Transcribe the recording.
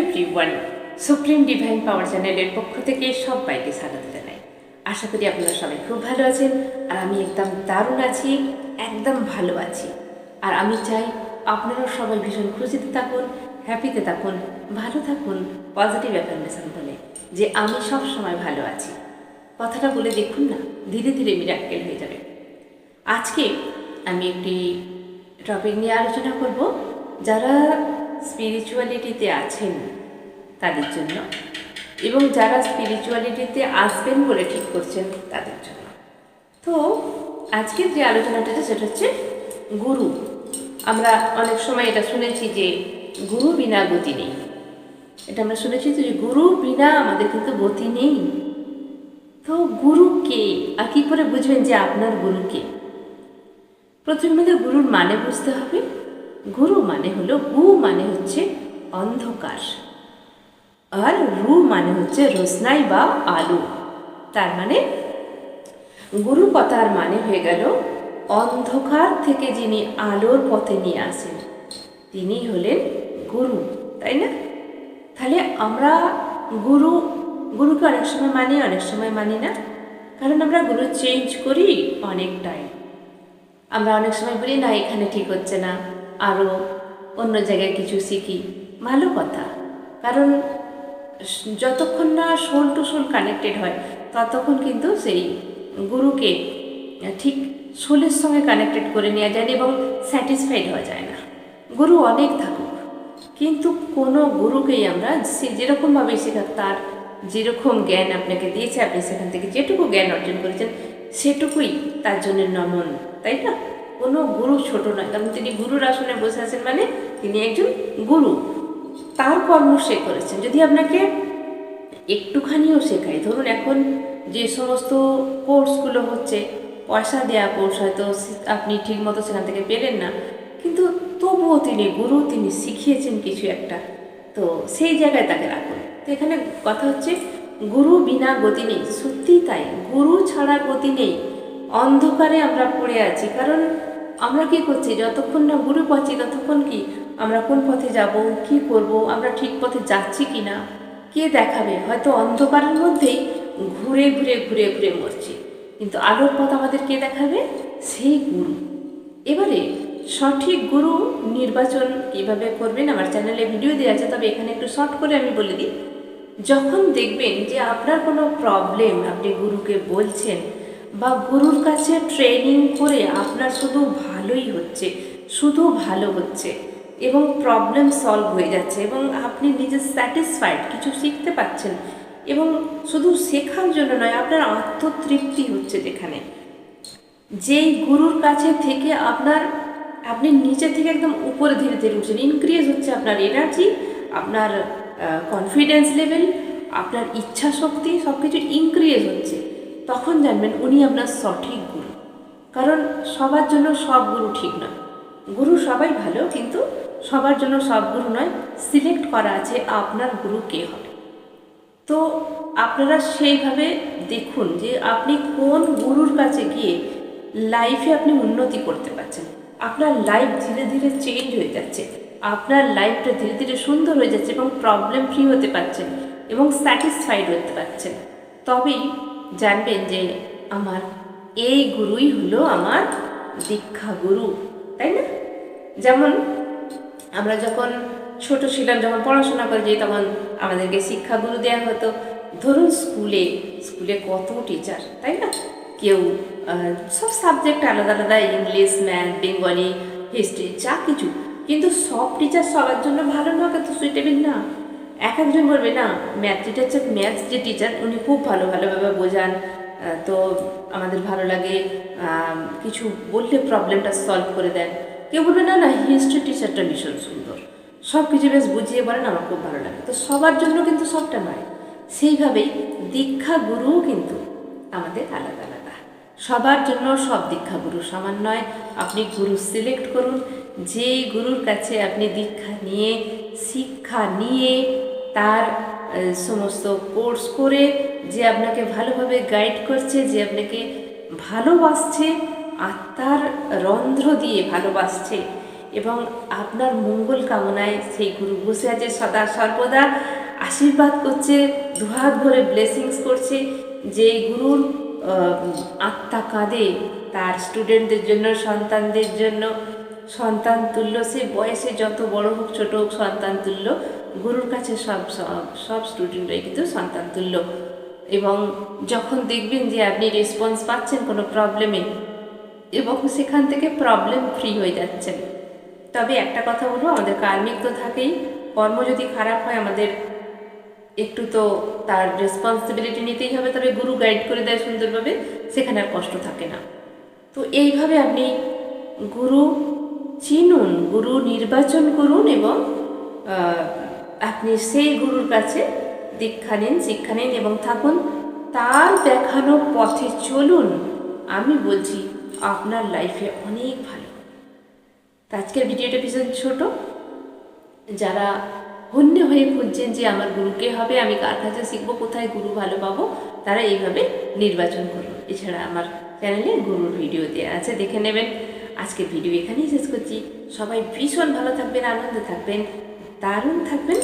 Everyone supreme divine পাওয়ার চ্যানেলের পক্ষ থেকে সবাইকে স্বাগত জানাই। আশা করি আপনারা সবাই খুব ভালো আছেন আর আমি একদম দারুণ আছি, একদম ভালো আছি। আর আমি চাই আপনারাও সবাই ভীষণ খুশিতে থাকুন হ্যাপিতে থাকুন, ভালো থাকুন পজিটিভ অ্যাফার্মেশন বলে, যে আমি সব সময় ভালো আছি। কথাটা বলে দেখুন না, ধীরে ধীরে মিরাক্কেল হয়ে যাবে। আজকে আমি একটি টপিক নিয়ে আলোচনা করব, যারা স্পিরিচুয়ালিটিতে আছেন তাদের জন্য এবং যারা স্পিরিচুয়ালিটিতে আসবেন বলে ঠিক করছেন তাদের জন্য। তো আজকের যে আলোচনাটা সেটা হচ্ছে গুরু। আমরা অনেক সময় এটা শুনেছি যে গুরু বিনা গতি নেই। এটা আমরা শুনেছি যে গুরু বিনা আমাদের কিন্তু গতি নেই। তো গুরু কে? আর কী করে বুঝবেন যে আপনার গুরু কে? প্রথমে গুরুর মানে বুঝতে হবে। গুরু মানে হলো গু মানে হচ্ছে অন্ধকার। আর রু মানে হচ্ছে রোশনাই বা আলো। তার মানে গুরু কথার মানে হয়ে গেল অন্ধকার থেকে যিনি আলোর পথে নিয়ে আসেন, তিনি হলেন গুরু, তাই না? তাহলে আমরা গুরু, গুরুকে অনেক সময় মানি, অনেক সময় মানি না। কারণ আমরা গুরু চেঞ্জ করি অনেক টাইম আমরা অনেক সময় বলি, না, এখানে ঠিক হচ্ছে না। আরও অন্য জায়গায় কিছু শিখি। ভালো কথা। কারণ যতক্ষণ না সোল টু সোল কানেক্টেড হয়, ততক্ষণ কিন্তু সেই গুরুকে ঠিক সোলের সঙ্গে কানেক্টেড করে নেওয়া যায় এবং স্যাটিসফাইড হওয়া যায় না। গুরু অনেক থাকুক, কিন্তু কোনো গুরুকেই আমরা সে যেরকমভাবে শেখাক, তার যেরকম জ্ঞান আপনাকে দিয়েছে, আপনি সেখান থেকে যেটুকু জ্ঞান অর্জন করেছেন, সেটুকুই তার জন্য নমন, তাই না? কোনো গুরু ছোট নয়। কারণ তিনি গুরুর আসনে বসে আছেন মানে তিনি একজন গুরু। তার কর্ম সে করেছেন। যদি আপনাকে একটুখানিও শেখায়, ধরুন এখন যে সমস্ত কোর্সগুলো হচ্ছে, পয়সা দেওয়া কোর্স হয়তো আপনি ঠিক মতো সেখান থেকে পেলেন না, কিন্তু তবুও তিনি গুরু, তিনি শিখিয়েছেন কিছু একটা। তো সেই জায়গায় তাকে রাখুন। তো এখানে কথা হচ্ছে, গুরু বিনা গতি নেই। সত্যিই তাই। গুরু ছাড়া গতি নেই। অন্ধকারে আমরা পড়ে আছি। কারণ আমরা কি করছি? যতক্ষণ না গুরু পাচ্ছি ততক্ষণ কি আমরা কোন পথে যাব, কি করব, আমরা ঠিক পথে যাচ্ছি কি না? কে দেখাবে? হয়তো অন্ধকারের মধ্যেই ঘুরে ঘুরে ঘুরে ঘুরে মরছি। কিন্তু আলোর পথ আমাদের কে দেখাবে? সেই গুরু। এবারে সঠিক গুরু নির্বাচন কীভাবে করবেন? আমার চ্যানেলে ভিডিও দেওয়া আছে, তবে এখানে একটু শর্ট করে আমি বলে দিই। যখন দেখবেন যে আপনার কোনো প্রবলেম, আপনি গুরুকে বলছেন বা গুরুর কাছে ট্রেনিং করে আপনার শুধু ভালোই হচ্ছে, শুধু ভালো হচ্ছে এবং প্রবলেম সলভ হয়ে যাচ্ছে এবং আপনি নিজে স্যাটিসফাইড কিছু শিখতে পাচ্ছেন এবং শুধু শেখার জন্য নয়, আপনার আত্মতৃপ্তি হচ্ছে যেখানে। যেই গুরুর কাছে থেকে আপনার, আপনি নিচে থেকে একদম উপরে ধীরে ধীরে উঠছেন ইনক্রিজ হচ্ছে আপনার এনার্জি আপনার কনফিডেন্স লেভেল আপনার ইচ্ছা শক্তি সব কিছু ইনক্রিজ হচ্ছে। তখন জানবেন উনি আপনার সঠিক গুরু। কারণ সবার জন্য সব গুরু ঠিক নয়। গুরু সবাই ভালো, কিন্তু সবার জন্য সব গুরু নয়। সিলেক্ট করা আছে আপনার গুরু কে হবে। তো আপনারা সেইভাবে দেখুন যে আপনি কোন গুরুর কাছে গিয়ে লাইফে আপনি উন্নতি করতে পারছেন। আপনার লাইফ ধীরে ধীরে চেঞ্জ হয়ে যাচ্ছে। আপনার লাইফটা ধীরে ধীরে সুন্দর হয়ে যাচ্ছে এবং প্রবলেম ফ্রি হতে পারছেন এবং স্যাটিসফাইড হতে পারছেন। তবেই জানবেন যে আমার এই গুরুই হলো আমার দীক্ষা গুরু, তাই না? যেমন আমরা যখন ছোট ছিলাম, যখন পড়াশোনা করে যাই তখন আমাদেরকে শিক্ষাগুরু দেওয়া হতো। ধরুন স্কুলে স্কুলে কত টিচার তাই না? কেউ সব সাবজেক্ট আলাদা আলাদা ইংলিশ ম্যাথ বেঙ্গলি হিস্ট্রি যা কিছু। কিন্তু সব টিচার সবার জন্য ভালো না কত সুইটেবল না। এক একজন বলবে, না ম্যাথ টিচার হচ্ছে ম্যাথ যে টিচার উনি খুব ভালো ভালোভাবে বোঝান। তো আমাদের ভালো লাগে কিছু বললে প্রবলেমটা সলভ করে দেন। কেউ বলবে, না না হিস্ট্রি টিচারটা ভীষণ সুন্দর। সব কিছু বেশ বুঝিয়ে বলেন, আমার খুব ভালো লাগে। তো সবার জন্য কিন্তু সবটা নয়, সেইভাবেই দীক্ষা গুরুও কিন্তু আমাদের আলাদা আলাদা। সবার জন্য সব দীক্ষা গুরু সমান নয়। আপনি গুরু সিলেক্ট করুন, যেই গুরুর কাছে আপনি দীক্ষা নিয়ে, শিক্ষা নিয়ে তার সমস্ত কোর্স করে যে আপনাকে ভালোভাবে গাইড করছে, যে আপনাকে ভালোবাসছে আত্মার রন্ধ্র দিয়ে ভালোবাসছে। এবং আপনার মঙ্গল কামনায় সেই গুরু বসে আছে সদা সর্বদা, আশীর্বাদ করছে, দুহাত ভরে ব্লেসিংস করছে যে গুরুর আত্মা কাঁদে তার স্টুডেন্টদের জন্য, সন্তানদের জন্য। সন্তান তুল্য সে বয়সে যত বড় হোক, ছোট হোক, সন্তান তুল্য, গুরুর কাছে সব সব স্টুডেন্টরাই কিন্তু সন্তান তুল্য। এবং যখন দেখবেন যে আপনি রেসপন্স পাচ্ছেন কোনো প্রবলেমে এবং সেখান থেকে প্রবলেম ফ্রি হয়ে যাচ্ছেন। তবে একটা কথা বলব, আমাদের কার্মিক তো থাকেই, কর্ম যদি খারাপ হয়, আমাদের একটু তো তার রেসপন্সিবিলিটি নিতেই হবে, তবে গুরু গাইড করে দেয় সুন্দরভাবে, সেখানে আর কষ্ট থাকে না। তো এইভাবে আপনি গুরু চিনুন, গুরু নির্বাচন করুন এবং আপনি সেই গুরুর কাছে দীক্ষা নিন, শিক্ষা নিন এবং থাকুন। তার দেখানো পথে চলুন। আমি বলছি, আপনার লাইফে অনেক ভালো। আজকের ভিডিওটা ভীষণ ছোট। যারা হন্য হয়ে খুঁজছেন যে আমার গুরুকে হবে, আমি কার কাছে শিখব, কোথায় গুরু ভালো পাবো, তারা এইভাবে নির্বাচন করুন। এছাড়া আমার চ্যানেলে গুরুর ভিডিও দেওয়া আছে, দেখে নেবেন। আজকের ভিডিও এখানেই শেষ করছি। সবাই ভীষণ ভালো থাকবেন আনন্দে থাকবেন দারুণ থাকবেন।